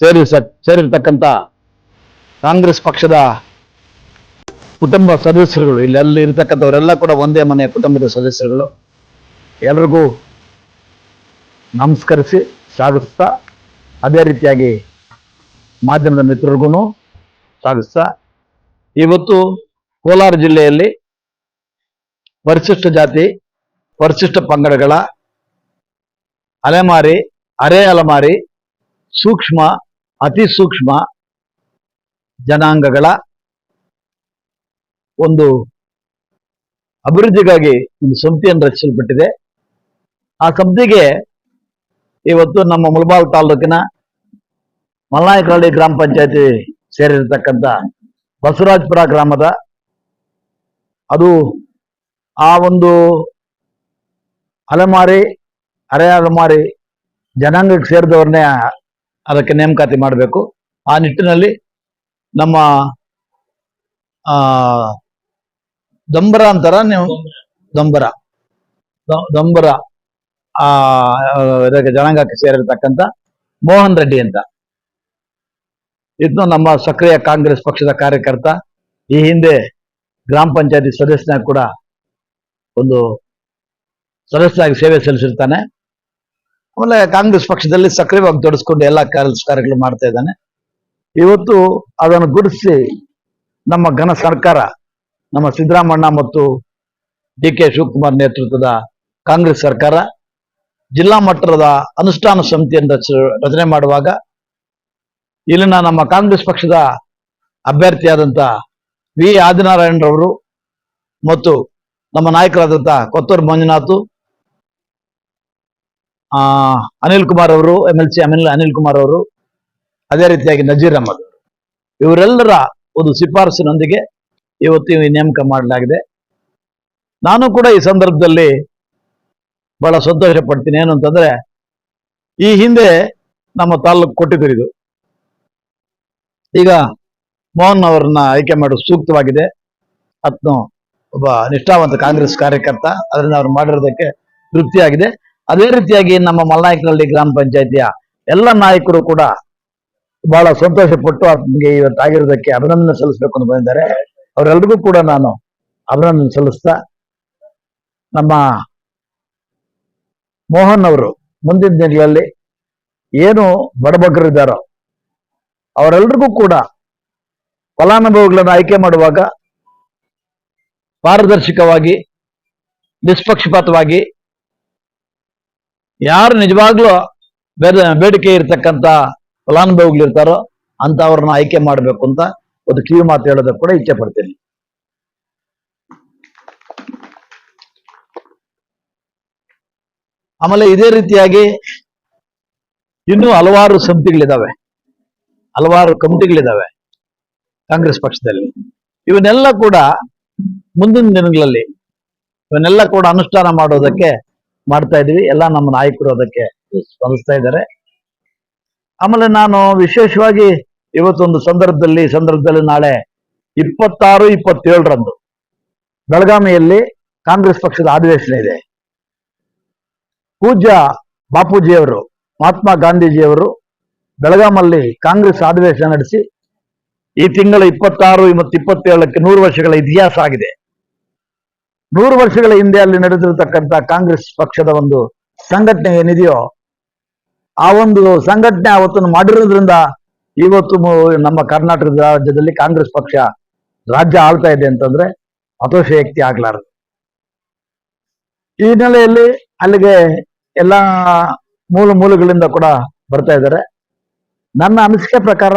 ಸೇರಿ ಸೇರಿರ್ತಕ್ಕಂಥ ಕಾಂಗ್ರೆಸ್ ಪಕ್ಷದ ಕುಟುಂಬ ಸದಸ್ಯರುಗಳು ಅಲ್ಲಿ ಇರ್ತಕ್ಕಂಥವರೆಲ್ಲ ಕೂಡ ಒಂದೇ ಮನೆಯ ಕುಟುಂಬದ ಸದಸ್ಯರುಗಳು, ಎಲ್ರಿಗೂ ನಮಸ್ಕರಿಸಿ ಸ್ವಾಗತಿಸ್ತಾ, ಅದೇ ರೀತಿಯಾಗಿ ಮಾಧ್ಯಮದ ಮಿತ್ರರಿಗೂ ಸ್ವಾಗತಿಸ್ತಾ, ಇವತ್ತು ಕೋಲಾರ ಜಿಲ್ಲೆಯಲ್ಲಿ ಪರಿಶಿಷ್ಟ ಜಾತಿ, ಪರಿಶಿಷ್ಟ ಪಂಗಡಗಳ ಅಲೆಮಾರಿ, ಅರೆ ಅಲೆಮಾರಿ ಸೂಕ್ಷ್ಮ, ಅತಿ ಸೂಕ್ಷ್ಮ ಜನಾಂಗಗಳ ಒಂದು ಅಭಿವೃದ್ಧಿಗಾಗಿ ಒಂದು ಸಮಿತಿಯನ್ನು ರಚಿಸಲ್ಪಟ್ಟಿದೆ. ಆ ಸಮಿತಿಗೆ ಇವತ್ತು ನಮ್ಮ ಮುಳಬಾಲ್ ತಾಲೂಕಿನ ಮಲ್ನಾಯಕಹಳ್ಳಿ ಗ್ರಾಮ ಪಂಚಾಯತಿ ಸೇರಿರತಕ್ಕಂಥ ಬಸವರಾಜಪುರ ಗ್ರಾಮದ ಅದು ಆ ಒಂದು ಅಲೆಮಾರಿ, ಅರೆ ಅಲೆಮಾರಿ ಜನಾಂಗಕ್ಕೆ ಸೇರಿದವ್ರನ್ನೇ ಅದಕ್ಕೆ ನೇಮಕಾತಿ ಮಾಡಬೇಕು. ಆ ನಿಟ್ಟಿನಲ್ಲಿ ನಮ್ಮ ದಂಬರ ಅಂತಾರ ನೀವು? ದಂಬರ ದಂಬರ ಆ, ಇದಕ್ಕೆ ಜನಾಂಗಕ್ಕೆ ಸೇರಿರ್ತಕ್ಕಂಥ ಮೋಹನ್ ರೆಡ್ಡಿ ಅಂತ. ಇದನ್ನು ನಮ್ಮ ಸಕ್ರಿಯ ಕಾಂಗ್ರೆಸ್ ಪಕ್ಷದ ಕಾರ್ಯಕರ್ತ. ಈ ಹಿಂದೆ ಗ್ರಾಮ ಪಂಚಾಯತಿ ಸದಸ್ಯನಾಗಿ ಕೂಡ ಒಂದು ಸದಸ್ಯನಾಗಿ ಸೇವೆ ಸಲ್ಲಿಸಿರ್ತಾನೆ. ಆಮೇಲೆ ಕಾಂಗ್ರೆಸ್ ಪಕ್ಷದಲ್ಲಿ ಸಕ್ರಿಯವಾಗಿ ತೊಡಸ್ಕೊಂಡು ಎಲ್ಲ ಕೆಲಸ ಕಾರ್ಯಗಳು ಮಾಡ್ತಾ ಇದ್ದಾನೆ. ಇವತ್ತು ಅದನ್ನು ಗುರುತಿಸಿ ನಮ್ಮ ಘನ ಸರ್ಕಾರ, ನಮ್ಮ ಸಿದ್ದರಾಮಣ್ಣ ಮತ್ತು ಡಿ ಕೆ ಶಿವಕುಮಾರ್ ನೇತೃತ್ವದ ಕಾಂಗ್ರೆಸ್ ಸರ್ಕಾರ ಜಿಲ್ಲಾ ಮಟ್ಟದ ಅನುಷ್ಠಾನ ಸಮಿತಿಯನ್ನು ರಚ- ರಚನೆ ಮಾಡುವಾಗ ಇಲ್ಲಿನ ನಮ್ಮ ಕಾಂಗ್ರೆಸ್ ಪಕ್ಷದ ಅಭ್ಯರ್ಥಿಯಾದಂಥ ವಿ ಆದಿನಾರಾಯಣರವರು ಮತ್ತು ನಮ್ಮ ನಾಯಕರಾದಂಥ ಕೊತ್ತೂರು ಮಂಜುನಾಥ್ ಅನಿಲ್ ಕುಮಾರ್ ಅವರು M L C Anil Anil Kumar ಅವರು, ಅದೇ ರೀತಿಯಾಗಿ ನಜೀರ್ ಅಹಮದ್ ಇವರೆಲ್ಲರ ಒಂದು ಶಿಫಾರಸಿನೊಂದಿಗೆ ಇವತ್ತು ನೇಮಕ ಮಾಡಲಾಗಿದೆ. ನಾನು ಕೂಡ ಈ ಸಂದರ್ಭದಲ್ಲಿ ಬಹಳ ಸಂತೋಷ ಪಡ್ತೀನಿ. ಏನು ಅಂತಂದ್ರೆ, ಈ ಹಿಂದೆ ನಮ್ಮ ತಾಲೂಕು ಕೊಟ್ಟಿದ್ದರಿದು. ಈಗ ಮೋಹನ್ ಅವರನ್ನ ಆಯ್ಕೆ ಮಾಡೋದು ಸೂಕ್ತವಾಗಿದೆ. ಅದನ್ನು ಒಬ್ಬ ನಿಷ್ಠಾವಂತ ಕಾಂಗ್ರೆಸ್ ಕಾರ್ಯಕರ್ತ. ಅದರಿಂದ ಅವ್ರು ಮಾಡಿರೋದಕ್ಕೆ ತೃಪ್ತಿಯಾಗಿದೆ. ಅದೇ ರೀತಿಯಾಗಿ ನಮ್ಮ ಮಲ್ನಾಯಕನಹಳ್ಳಿ ಗ್ರಾಮ ಪಂಚಾಯತಿಯ ಎಲ್ಲ ನಾಯಕರು ಕೂಡ ಬಹಳ ಸಂತೋಷ ಪಟ್ಟು ಇವತ್ತಾಗಿರೋದಕ್ಕೆ ಅಭಿನಂದನೆ ಸಲ್ಲಿಸಬೇಕು ಅಂತ ಬಂದಿದ್ದಾರೆ. ಅವರೆಲ್ಲರಿಗೂ ಕೂಡ ನಾನು ಅಭಿನಂದನೆ ಸಲ್ಲಿಸ್ತಾ ನಮ್ಮ ಮೋಹನ್ ಅವರು ಮುಂದಿನ ದಿನಗಳಲ್ಲಿ ಏನು ಬಡಬಗ್ಗರಿದ್ದಾರೋ ಅವರೆಲ್ಲರಿಗೂ ಕೂಡ ಫಲಾನುಭವಿಗಳನ್ನು ಆಯ್ಕೆ ಮಾಡುವಾಗ ಪಾರದರ್ಶಕವಾಗಿ, ನಿಷ್ಪಕ್ಷಪಾತವಾಗಿ ಯಾರು ನಿಜವಾಗ್ಲೂ ಬೇಡಿಕೆ ಇರತಕ್ಕಂತ ಫಲಾನುಭವಿಗಳಿರ್ತಾರೋ ಅಂತವ್ರನ್ನ ಆಯ್ಕೆ ಮಾಡಬೇಕು ಅಂತ ಒಂದು ಕಿವಿ ಮಾತು ಹೇಳೋದಕ್ಕೆ ಕೂಡ ಇಚ್ಛೆ ಪಡ್ತೀನಿ. ಆಮೇಲೆ ಇದೇ ರೀತಿಯಾಗಿ ಇನ್ನೂ ಹಲವಾರು ಸಮಿತಿಗಳಿದಾವೆ ಹಲವಾರು ಕಮಿಟಿಗಳಿದಾವೆ ಕಾಂಗ್ರೆಸ್ ಪಕ್ಷದಲ್ಲಿ. ಇವನ್ನೆಲ್ಲ ಕೂಡ ಮುಂದಿನ ದಿನಗಳಲ್ಲಿ ಇವನ್ನೆಲ್ಲ ಕೂಡ ಅನುಷ್ಠಾನ ಮಾಡೋದಕ್ಕೆ ಮಾಡ್ತಾ ಇದೀವಿ ಎಲ್ಲ ನಮ್ಮ ನಾಯಕರು ಅದಕ್ಕೆ ಸ್ಪಂದಿಸ್ತಾ ಇದ್ದಾರೆ. ಆಮೇಲೆ ನಾನು ವಿಶೇಷವಾಗಿ ಇವತ್ತೊಂದು ಸಂದರ್ಭದಲ್ಲಿ ಸಂದರ್ಭದಲ್ಲಿ ನಾಳೆ ಇಪ್ಪತ್ತಾರು ಇಪ್ಪತ್ತೇಳರಂದು ಬೆಳಗಾವಿಯಲ್ಲಿ ಕಾಂಗ್ರೆಸ್ ಪಕ್ಷದ ಅಧಿವೇಶನ ಇದೆ. ಪೂಜ್ಯ ಬಾಪೂಜಿಯವರು ಮಹಾತ್ಮ ಗಾಂಧೀಜಿಯವರು ಬೆಳಗಾಮಲ್ಲಿ ಕಾಂಗ್ರೆಸ್ ಅಧಿವೇಶನ ನಡೆಸಿ ಈ ತಿಂಗಳ ಇಪ್ಪತ್ತಾರು ಮತ್ತು ಇಪ್ಪತ್ತೇಳಕ್ಕೆ ನೂರು ವರ್ಷಗಳ ಇತಿಹಾಸ ಆಗಿದೆ. ನೂರು ವರ್ಷಗಳ ಹಿಂದೆ ಅಲ್ಲಿ ನಡೆದಿರತಕ್ಕಂತ ಕಾಂಗ್ರೆಸ್ ಪಕ್ಷದ ಒಂದು ಸಂಘಟನೆ ಏನಿದೆಯೋ, ಆ ಒಂದು ಸಂಘಟನೆ ಅವತ್ತನ್ನು ಮಾಡಿರೋದ್ರಿಂದ ಇವತ್ತು ನಮ್ಮ ಕರ್ನಾಟಕದ ರಾಜ್ಯದಲ್ಲಿ ಕಾಂಗ್ರೆಸ್ ಪಕ್ಷ ರಾಜ್ಯ ಆಳ್ತಾ ಇದೆ ಅಂತಂದ್ರೆ ಅತೋಶಯಕ್ತಿ ಆಗ್ಲಾರದು. ಈ ಹಿನ್ನೆಲೆಯಲ್ಲಿ ಅಲ್ಲಿಗೆ ಎಲ್ಲ ಮೂಲ ಮೂಲಗಳಿಂದ ಕೂಡ ಬರ್ತಾ ಇದ್ದಾರೆ. ನನ್ನ ಅನಿಸಿಕೆ ಪ್ರಕಾರ,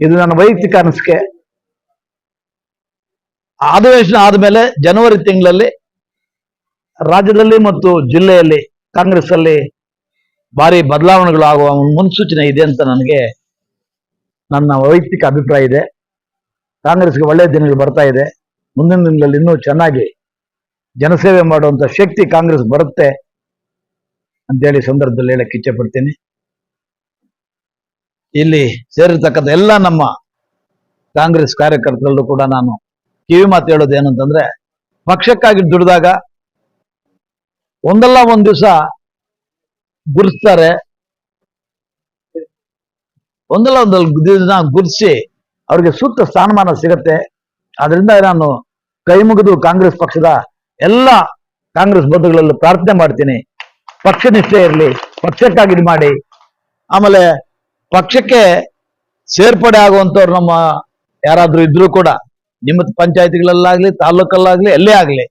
ಇದು ನನ್ನ ವೈಯಕ್ತಿಕ ಅನಿಸಿಕೆ. ಅಧಿವೇಶನ ಆದಮೇಲೆ ಜನವರಿ ತಿಂಗಳಲ್ಲಿ ರಾಜ್ಯದಲ್ಲಿ ಮತ್ತು ಜಿಲ್ಲೆಯಲ್ಲಿ ಕಾಂಗ್ರೆಸ್ ಅಲ್ಲಿ ಭಾರಿ ಬದಲಾವಣೆಗಳು ಆಗುವ ಒಂದು ಮುನ್ಸೂಚನೆ ಇದೆ ಅಂತ ನನಗೆ ನನ್ನ ವೈಯಕ್ತಿಕ ಅಭಿಪ್ರಾಯ ಇದೆ. ಕಾಂಗ್ರೆಸ್ಗೆ ಒಳ್ಳೆಯ ದಿನಗಳು ಬರ್ತಾ ಇದೆ. ಮುಂದಿನ ದಿನಗಳಲ್ಲಿ ಇನ್ನೂ ಚೆನ್ನಾಗಿ ಜನಸೇವೆ ಮಾಡುವಂತ ಶಕ್ತಿ ಕಾಂಗ್ರೆಸ್ ಬರುತ್ತೆ ಅಂತೇಳಿ ಸಂದರ್ಭದಲ್ಲಿ ಹೇಳಕ್ಕೆ ಇಚ್ಛೆ ಪಡ್ತೀನಿ. ಇಲ್ಲಿ ಸೇರಿರ್ತಕ್ಕಂಥ ಎಲ್ಲ ನಮ್ಮ ಕಾಂಗ್ರೆಸ್ ಕಾರ್ಯಕರ್ತರಲ್ಲೂ ಕೂಡ ನಾನು ಕಿವಿ ಮಾತು ಹೇಳೋದು ಏನು ಅಂತಂದ್ರೆ ಪಕ್ಷಕ್ಕಾಗಿ ದುಡಿದಾಗ ಒಂದಲ್ಲ ಒಂದ್ ದಿವಸ ಗುರುಸ್ತಾರೆ. ಒಂದಲ್ಲ ಒಂದು ದಿನ ಗುರ್ಸಿ ಅವ್ರಿಗೆ ಸೂಕ್ತ ಸ್ಥಾನಮಾನ ಸಿಗತ್ತೆ. ಅದರಿಂದ ನಾನು ಕೈ ಮುಗಿದು ಕಾಂಗ್ರೆಸ್ ಪಕ್ಷದ ಎಲ್ಲ ಕಾಂಗ್ರೆಸ್ ಬಂಧುಗಳಲ್ಲಿ ಪ್ರಾರ್ಥನೆ ಮಾಡ್ತೀನಿ. ಪಕ್ಷ ನಿಷ್ಠೆ ಇರಲಿ, ಪಕ್ಷಕ್ಕಾಗಿ ಇದು ಮಾಡಿ. ಆಮೇಲೆ ಪಕ್ಷಕ್ಕೆ ಸೇರ್ಪಡೆ ಆಗುವಂತವ್ರು ನಮ್ಮ ಯಾರಾದರೂ ಇದ್ರೂ ಕೂಡ ನಿಮ್ಮ ಪಂಚಾಯತಿಗಳಲ್ಲಾಗ್ಲಿ ತಾಲೂಕಲ್ಲಾಗ್ಲಿ ಎಲ್ಲೇ ಆಗ್ಲಿ.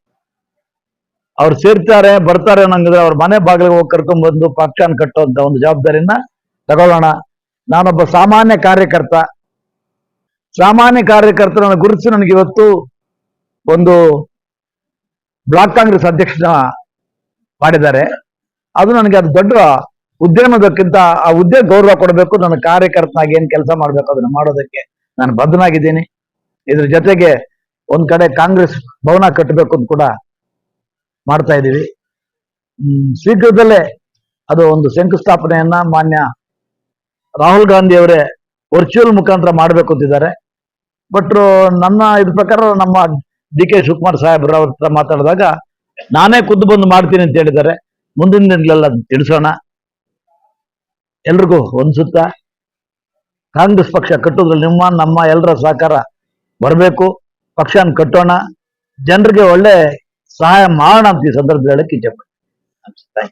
ಅವ್ರು ಸೇರ್ತಾರೆ, ಬರ್ತಾರೆ ಅನ್ನಂಗಿದ್ರೆ ಅವ್ರ ಮನೆ ಬಾಗಿಲಿಗೆ ಹೋಗಿ ಕರ್ಕೊಂಡ್ಬಂದು ಬಂದು ಕಟ್ಟುವಂತ ಒಂದು ಜವಾಬ್ದಾರಿನ ತಗೊಳ್ಳೋಣ. ನಾನೊಬ್ಬ ಸಾಮಾನ್ಯ ಕಾರ್ಯಕರ್ತ. ಸಾಮಾನ್ಯ ಕಾರ್ಯಕರ್ತರನ್ನ ಗುರುತಿಸಿ ನನಗೆ ಇವತ್ತು ಒಂದು ಬ್ಲಾಕ್ ಕಾಂಗ್ರೆಸ್ ಅಧ್ಯಕ್ಷನ ಮಾಡಿದ್ದಾರೆ. ಅದು ನನಗೆ ಅದು ದೊಡ್ಡ ಉದ್ಯಮದಕ್ಕಿಂತ ಆ ಹುದ್ದೆ ಗೌರವ ಕೊಡಬೇಕು, ನನ್ನ ಕಾರ್ಯಕರ್ತನಾಗಿ ಏನ್ ಕೆಲಸ ಮಾಡ್ಬೇಕು ಅದನ್ನ ಮಾಡೋದಕ್ಕೆ ನಾನು ಬದ್ಧನಾಗಿದ್ದೀನಿ. ಇದ್ರ ಜೊತೆಗೆ ಒಂದ್ ಕಡೆ ಕಾಂಗ್ರೆಸ್ ಭವನ ಕಟ್ಟಬೇಕು ಅಂತ ಕೂಡ ಮಾಡ್ತಾ ಇದ್ದೀವಿ ಹ್ಮ್, ಶೀಘ್ರದಲ್ಲೇ ಅದು ಒಂದು ಶಂಕುಸ್ಥಾಪನೆಯನ್ನ ಮಾನ್ಯ ರಾಹುಲ್ ಗಾಂಧಿ ಅವರೇ ವರ್ಚುವಲ್ ಮುಖಾಂತರ ಮಾಡ್ಬೇಕು ಅಂತಿದ್ದಾರೆ. ಬಟ್ ನನ್ನ ಇದ್ರ ಪ್ರಕಾರ ನಮ್ಮ ಡಿ ಕೆ ಶಿವಕುಮಾರ್ ಸಾಹೇಬ್ರ ಹತ್ರ ಮಾತಾಡಿದಾಗ ನಾನೇ ಖುದ್ದು ಬಂದು ಮಾಡ್ತೀನಿ ಅಂತ ಹೇಳಿದ್ದಾರೆ. ಮುಂದಿನ ದಿನಗಳೆಲ್ಲ ತಿಳಿಸೋಣ. ಎಲ್ರಿಗೂ ಒಂದ್ಸುತ್ತ ಕಾಂಗ್ರೆಸ್ ಪಕ್ಷ ಕಟ್ಟೋದ್ರಲ್ಲಿ ನಿಮ್ಮ ನಮ್ಮ ಎಲ್ಲರ ಸಹಕಾರ ಬರಬೇಕು ಪಕ್ಷನ ಕಟ್ಟೋಣ ಜನರಿಗೆ ಒಳ್ಳೆ ಸಹಾಯ ಮಾಡೋಣ ಅಂತ ಈ ಸಂದರ್ಭದಲ್ಲಿ ಹೇಳಕ್ಕೆ ಇಚ್ಛೆ ಪಡ್ತೀನಿ.